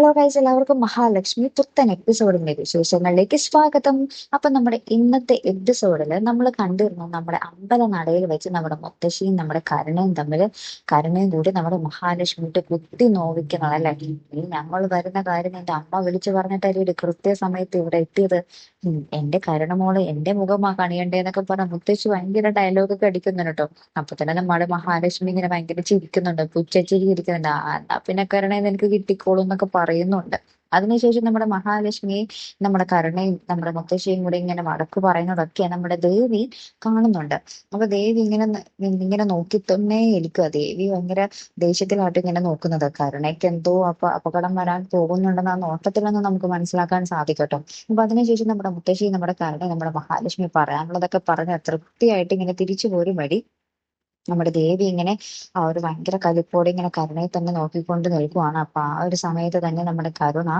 Hello guys എല്ലാവർക്കും മഹാലക്ഷ്മി പുത്തൻ എപ്പിസോഡിന്റെ വിശേഷങ്ങളിലേക്ക് സ്വാഗതം. അപ്പൊ നമ്മുടെ ഇന്നത്തെ എപ്പിസോഡിൽ നമ്മൾ കണ്ടിരുന്നു നമ്മുടെ അമ്പലനടയിൽ വെച്ച് നമ്മുടെ മുത്തശ്ശിയും നമ്മുടെ കരുണയും തമ്മിൽ കരുണയും കൂടി നമ്മുടെ മഹാലക്ഷ്മിയുടെ കുത്തി നോവിക്കുന്നതല്ലേ ഈ ഞങ്ങൾ വരുന്ന കാര്യം എന്റെ അമ്മ വിളിച്ചു പറഞ്ഞിട്ടായിരിക്കും കൃത്യസമയത്ത് ഇവിടെ എത്തിയത്? എന്റെ കരുണമോൾ എന്റെ മുഖമാ കണിയണ്ടേ എന്നൊക്കെ പറഞ്ഞ മുത്തശ്ശി ഭയങ്കര ഡയലോഗ് ഒക്കെ അടിക്കുന്നുണ്ട് കേട്ടോ അപ്പൊ തന്നെ നമ്മുടെ മഹാലക്ഷ്മി ഇങ്ങനെ ഭയങ്കര ചിരിക്കുന്നുണ്ട് പുച്ചിരിക്കുന്നുണ്ട് ഇരിക്കുന്നുണ്ട് പിന്നെ കരുണയിൽ എനിക്ക് കിട്ടിക്കോളൂ എന്നൊക്കെ പറയുന്നുണ്ട്. അതിനുശേഷം നമ്മുടെ മഹാലക്ഷ്മിയെ നമ്മുടെ കരുണയും നമ്മുടെ മുത്തശ്ശിയും കൂടെ ഇങ്ങനെ വടക്ക് പറയുന്നതൊക്കെ നമ്മുടെ ദേവി കാണുന്നുണ്ട്. അപ്പൊ ദേവി ഇങ്ങനെ ഇങ്ങനെ നോക്കി തന്നെ ഇരിക്കുക ദേവി ഭയങ്കര ദേഷ്യത്തിലായിട്ട് ഇങ്ങനെ നോക്കുന്നത്. കരുണയ്ക്ക് എന്തോ അപ്പൊ അപകടം വരാൻ പോകുന്നുണ്ടെന്ന് ആ നോട്ടത്തിലൊന്നും നമുക്ക് മനസ്സിലാക്കാൻ സാധിക്കട്ടോ അപ്പൊ അതിനുശേഷം നമ്മുടെ മുത്തശ്ശി നമ്മുടെ കരുണ നമ്മുടെ മഹാലക്ഷ്മി പറയാനുള്ളതൊക്കെ പറഞ്ഞ് തൃപ്തിയായിട്ട് ഇങ്ങനെ തിരിച്ചു പോരും വഴി നമ്മുടെ ദേവി ഇങ്ങനെ ആ ഒരു ഭയങ്കര കലിപ്പോടെ ഇങ്ങനെ കരുണയെ തന്നെ നോക്കിക്കൊണ്ട് നിൽക്കുവാണ്. അപ്പൊ ആ ഒരു സമയത്ത് തന്നെ നമ്മുടെ കരുണ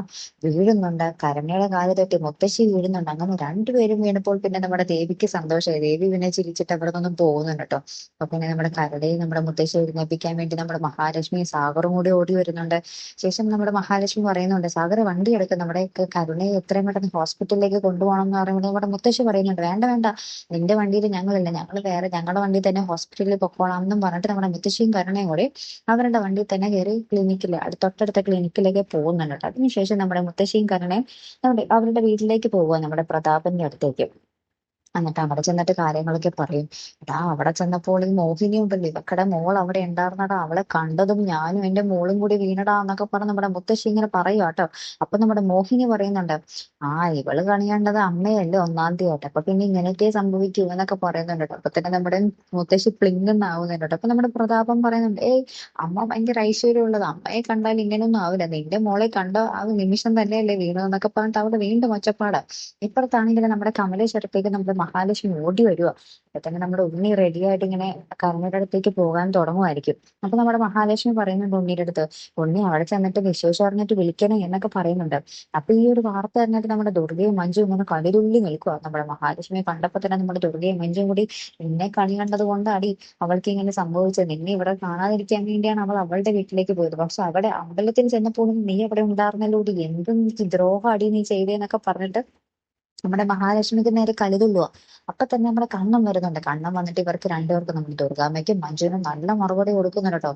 വീഴുന്നുണ്ട്. കരുണയുടെ കാൽ തട്ടി മുത്തശ്ശി വീഴുന്നുണ്ട്. അങ്ങനെ രണ്ടുപേരും വീണപ്പോൾ പിന്നെ നമ്മുടെ ദേവിക്ക് സന്തോഷമായി. ദേവി പിന്നെ ചിരിച്ചിട്ട് അവിടെ നിന്നും പോകുന്നുണ്ട് കേട്ടോ. അപ്പൊ പിന്നെ നമ്മുടെ കരുണയും നമ്മുടെ മുത്തശ്ശി എഴുന്നേപ്പിക്കാൻ വേണ്ടി നമ്മുടെ മഹാലക്ഷ്മി സാഗറും കൂടി ഓടി വരുന്നുണ്ട്. ശേഷം നമ്മുടെ മഹാലക്ഷ്മി പറയുന്നുണ്ട് സാഗർ വണ്ടി എടുക്കും. നമ്മുടെ കരുണയെ എത്രയും പെട്ടെന്ന് ഹോസ്പിറ്റലിലേക്ക് കൊണ്ടുപോകണം എന്ന് പറയുമ്പോൾ നമ്മുടെ മുത്തശ്ശി പറയുന്നുണ്ട് വേണ്ട വേണ്ട. നിന്റെ വണ്ടിയിൽ ഞങ്ങളില്ല. ഞങ്ങൾ വേറെ ഞങ്ങളുടെ വണ്ടി തന്നെ ഹോസ്പിറ്റലിൽ പൊക്കോളാം പറഞ്ഞിട്ട് നമ്മുടെ മുത്തശ്ശിയും കരുണയും കൂടി അവരുടെ വണ്ടിയിൽ തന്നെ കയറി ക്ലിനിക്കിൽ തൊട്ടടുത്ത ക്ലിനിക്കിലേക്ക് പോകുന്നുണ്ട് അതിനുശേഷം നമ്മുടെ മുത്തശ്ശിയും കരുണയും നമ്മുടെ അവരുടെ വീട്ടിലേക്ക് പോവുക നമ്മുടെ പ്രതാപന്റെ അടുത്തേക്ക്. എന്നിട്ട് അവിടെ ചെന്നിട്ട് കാര്യങ്ങളൊക്കെ പറയും. എടാ അവിടെ ചെന്നപ്പോൾ ഈ മോഹിനി ഉണ്ടല്ലോ. ഇവക്കടെ മോൾ അവിടെ ഉണ്ടായിരുന്നടാ. അവളെ കണ്ടതും ഞാനും എന്റെ മോളും കൂടി വീണടാ എന്നൊക്കെ പറഞ്ഞ് നമ്മുടെ മുത്തശ്ശി ഇങ്ങനെ പറയുക കേട്ടോ. അപ്പൊ നമ്മുടെ മോഹിനി പറയുന്നുണ്ട് ആ ഇവൾ കണിയേണ്ടത് അമ്മയല്ലേ ഒന്നാം തീയതി ആയിട്ട്. അപ്പൊ പിന്നെ ഇങ്ങനെയൊക്കെ സംഭവിക്കൂ എന്നൊക്കെ പറയുന്നുണ്ട് അപ്പൊ തന്നെ നമ്മുടെ മുത്തശ്ശി പ്ലിങ്ങുന്നാവുന്നുണ്ട് കേട്ടോ. അപ്പൊ നമ്മുടെ പ്രതാപം പറയുന്നുണ്ട് ഏയ് അമ്മ ഭയങ്കര ഐശ്വര്യമുള്ളത്. അമ്മയെ കണ്ടാൽ ഇങ്ങനെയൊന്നും ആവില്ല. നിന്റെ മോളെ കണ്ട ആ നിമിഷം തന്നെയല്ലേ വീണു എന്നൊക്കെ പറഞ്ഞിട്ട് അവിടെ വീണ്ടും ഒച്ചപ്പാട്. ഇപ്പുറത്താണെങ്കിൽ നമ്മുടെ കമലേശ്വരത്തേക്ക് നമ്മുടെ മഹാലക്ഷ്മി ഓടി വരിക. അപ്പൊ തന്നെ നമ്മുടെ ഉണ്ണി റെഡിയായിട്ട് ഇങ്ങനെ കരുണയുടെ അടുത്തേക്ക് പോകാൻ തുടങ്ങുമായിരിക്കും. അപ്പൊ നമ്മുടെ മഹാലക്ഷ്മി പറയുന്നുണ്ട് ഉണ്ണിയുടെ അടുത്ത് ഉണ്ണി അവിടെ ചെന്നിട്ട് വിശേഷം അറിഞ്ഞിട്ട് വിളിക്കണം എന്നൊക്കെ പറയുന്നുണ്ട്. അപ്പൊ ഈ ഒരു വാർത്ത അറിഞ്ഞിട്ട് നമ്മുടെ ദുർഗയും മഞ്ജുവും ഇങ്ങനെ കളിരുള്ളി നിൽക്കുക നമ്മുടെ മഹാലക്ഷ്മിയെ കണ്ടപ്പോ തന്നെ നമ്മുടെ ദുർഗയും മഞ്ജുവും കൂടി നിന്നെ കണി കണ്ടത് കൊണ്ടാടി അവൾക്ക് ഇങ്ങനെ സംഭവിച്ചത്. നിന്നെ ഇവിടെ കാണാതിരിക്കാൻ വേണ്ടിയാണ് അവൾ അവളുടെ വീട്ടിലേക്ക് പോയത്. പക്ഷെ അവിടെ അമ്പലത്തിൽ ചെന്നപ്പോഴും നീ അവിടെ ഉണ്ടായിരുന്നല്ലോടി? എന്തും ദ്രോഹാടി നീ ചെയ്തേന്നൊക്കെ പറഞ്ഞിട്ട് നമ്മുടെ മഹാലക്ഷ്മിക്ക് നേരെ കലിതുള്ളുക അപ്പൊ തന്നെ നമ്മുടെ കണ്ണം വരുന്നുണ്ട്. കണ്ണം വന്നിട്ട് ഇവർക്ക് രണ്ടുപേർക്കും നമ്മുടെ ദുർഗാമ്മയ്ക്കും മഞ്ജുവിനും നല്ല മറുപടി കൊടുക്കുന്നുണ്ട് കേട്ടോ.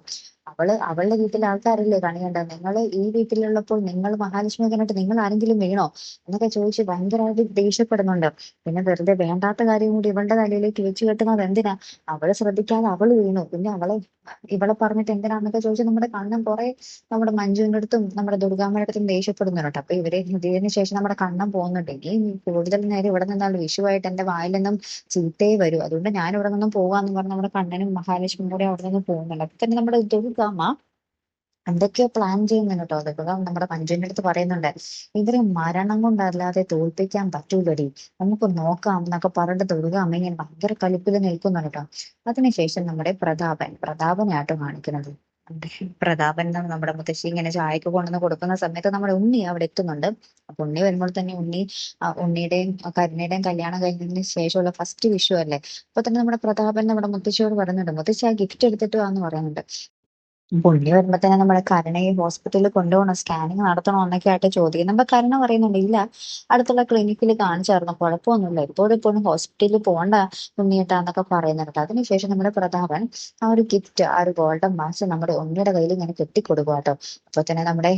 അവൾ അവളുടെ വീട്ടിലെ ആൾക്കാരല്ലേ കണി കണ്ടത്? നിങ്ങൾ ഈ വീട്ടിലുള്ളപ്പോൾ നിങ്ങൾ മഹാലക്ഷ്മി കണ്ടിട്ട് നിങ്ങൾ ആരെങ്കിലും വീണോ? എന്നൊക്കെ ചോദിച്ച് ഭയങ്കരമായിട്ട് ദേഷ്യപ്പെടുന്നുണ്ട്. പിന്നെ വെറുതെ വേണ്ടാത്ത കാര്യം കൂടി ഇവളുടെ തലയിലേക്ക് വെച്ച് കെട്ടുന്നത് എന്തിനാ? അവൾ ശ്രദ്ധിക്കാതെ അവൾ വീണു. പിന്നെ അവളെ ഇവളെ പറഞ്ഞിട്ട് എന്തിനാന്നൊക്കെ ചോദിച്ച് നമ്മുടെ കണ്ണൻ കുറെ നമ്മുടെ മഞ്ജുവിന്റെ അടുത്തും നമ്മുടെ ദുർഗാമ്മയുടെ അടുത്തും ദേഷ്യപ്പെടുന്നുണ്ട് അപ്പൊ ഇവരെ ഇതിന് ശേഷം നമ്മുടെ കണ്ണം പോകുന്നുണ്ട്. ഇനി കൂടുതൽ നേരം ഇവിടെ നിന്നാൽ വിഷുവായിട്ട് എന്റെ വായിൽ നിന്നും ചീത്തയെ വരും. അതുകൊണ്ട് ഞാൻ ഇവിടെ നിന്നും പോകാന്ന് പറഞ്ഞ് നമ്മുടെ കണ്ണനും മഹാലക്ഷ്മിയും കൂടെ അവിടെ നിന്ന് പോകുന്നുണ്ട്. അപ്പൊ തന്നെ നമ്മുടെ ദുർഗാമ്മ എന്തൊക്കെയോ പ്ലാൻ ചെയ്യുന്നുണ്ട് കേട്ടോ. ദുർഗ നമ്മുടെ മഞ്ജുവിന്റെ അടുത്ത് പറയുന്നുണ്ട്. ഇവരെ മരണം കൊണ്ടല്ലാതെ തോൽപ്പിക്കാൻ പറ്റൂലടി. നമുക്ക് നോക്കാം എന്നൊക്കെ പറഞ്ഞിട്ട് ദുർഗ അമ്മ ഇങ്ങനെ ഭയങ്കര കലിപ്പിൽ നിൽക്കുന്നുണ്ട് കേട്ടോ. അതിനുശേഷം നമ്മുടെ പ്രതാപൻ പ്രതാപനായിട്ട് കാണിക്കുന്നത്. പ്രതാപൻ നമ്മുടെ മുത്തശ്ശി ഇങ്ങനെ ചായക്ക് കൊണ്ടുവന്ന് കൊടുക്കുന്ന സമയത്ത് നമ്മുടെ ഉണ്ണി അവിടെ എത്തുന്നുണ്ട്. അപ്പൊ ഉണ്ണി വരുമ്പോൾ തന്നെ ഉണ്ണി ഉണ്ണിയുടെയും കരുണയുടെയും കല്യാണം കഴിഞ്ഞതിന് ശേഷമുള്ള ഫസ്റ്റ് വിഷു അല്ലേ? അപ്പൊ തന്നെ നമ്മുടെ പ്രതാപൻ നമ്മുടെ മുത്തശ്ശിയോട് പറയുന്നുണ്ട് മുത്തശ്ശി ആ ഗിഫ്റ്റ് എടുത്തിട്ട് വാന്ന് പറയുന്നുണ്ട്. ഉണ്ണി വരുമ്പോ തന്നെ നമ്മുടെ കരുണയെ ഹോസ്പിറ്റലിൽ കൊണ്ടുപോകണം സ്കാനിങ് നടത്തണം എന്നൊക്കെ ആയിട്ട് ചോദിക്കും നമ്മ കരുണ പറയുന്നുണ്ട് ഇല്ല അടുത്തുള്ള ക്ലിനിക്കിൽ കാണിച്ചായിരുന്നു കുഴപ്പമൊന്നുമില്ല. ഇപ്പോഴും ഇപ്പോഴും ഹോസ്പിറ്റലിൽ പോകണ്ട ഉണ്ണിയിട്ടാന്നൊക്കെ പറയുന്നുണ്ട്. അതിനുശേഷം നമ്മുടെ പ്രതാപൻ ആ ഒരു ഗിഫ്റ്റ് ആ ഒരു ഗോൾഡൻ മാസ് നമ്മുടെ ഉണ്ണിയുടെ കയ്യിൽ ഇങ്ങനെ കെട്ടിക്കൊടുക്കുക കേട്ടോ. അപ്പൊ തന്നെ നമ്മുടെ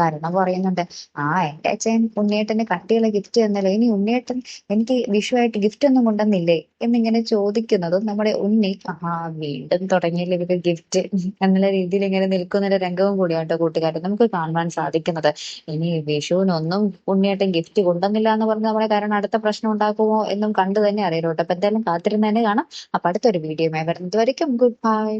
കരുണ പറയുന്നുണ്ട് ആ എന്റെ അച്ഛൻ ഉണ്ണിയേട്ടന് കട്ടിയുള്ള ഗിഫ്റ്റ് തന്നല്ലോ. ഇനി ഉണ്ണിയേട്ടൻ എനിക്ക് വിഷുവായിട്ട് ഗിഫ്റ്റ് ഒന്നും കൊണ്ടുവന്നില്ലേ? എന്നിങ്ങനെ ചോദിക്കുന്നതും നമ്മുടെ ഉണ്ണി ആ വീണ്ടും തുടങ്ങിയില്ല ഇവർ ഗിഫ്റ്റ് എന്നുള്ള രീതിയിൽ ഇങ്ങനെ നിൽക്കുന്ന ഒരു രംഗവും കൂടിയാട്ടോ കൂട്ടുകാരെ നമുക്ക് കാണുവാൻ സാധിക്കുന്നത്. ഇനി വിഷുവിനൊന്നും ഉണ്ണിയേട്ടൻ ഗിഫ്റ്റ് കൊണ്ടുവന്നില്ല എന്ന് പറഞ്ഞ് നമ്മുടെ കാരണം അടുത്ത പ്രശ്നം ഉണ്ടാക്കുമോ എന്നും കണ്ടു തന്നെ അറിയാലോട്ടോ അപ്പൊ എന്തായാലും കാത്തിരുന്ന് തന്നെ കാണാം. അപ്പൊ അടുത്തൊരു വീഡിയോ വരുന്നത് വരയ്ക്കും ഗുഡ് ബൈ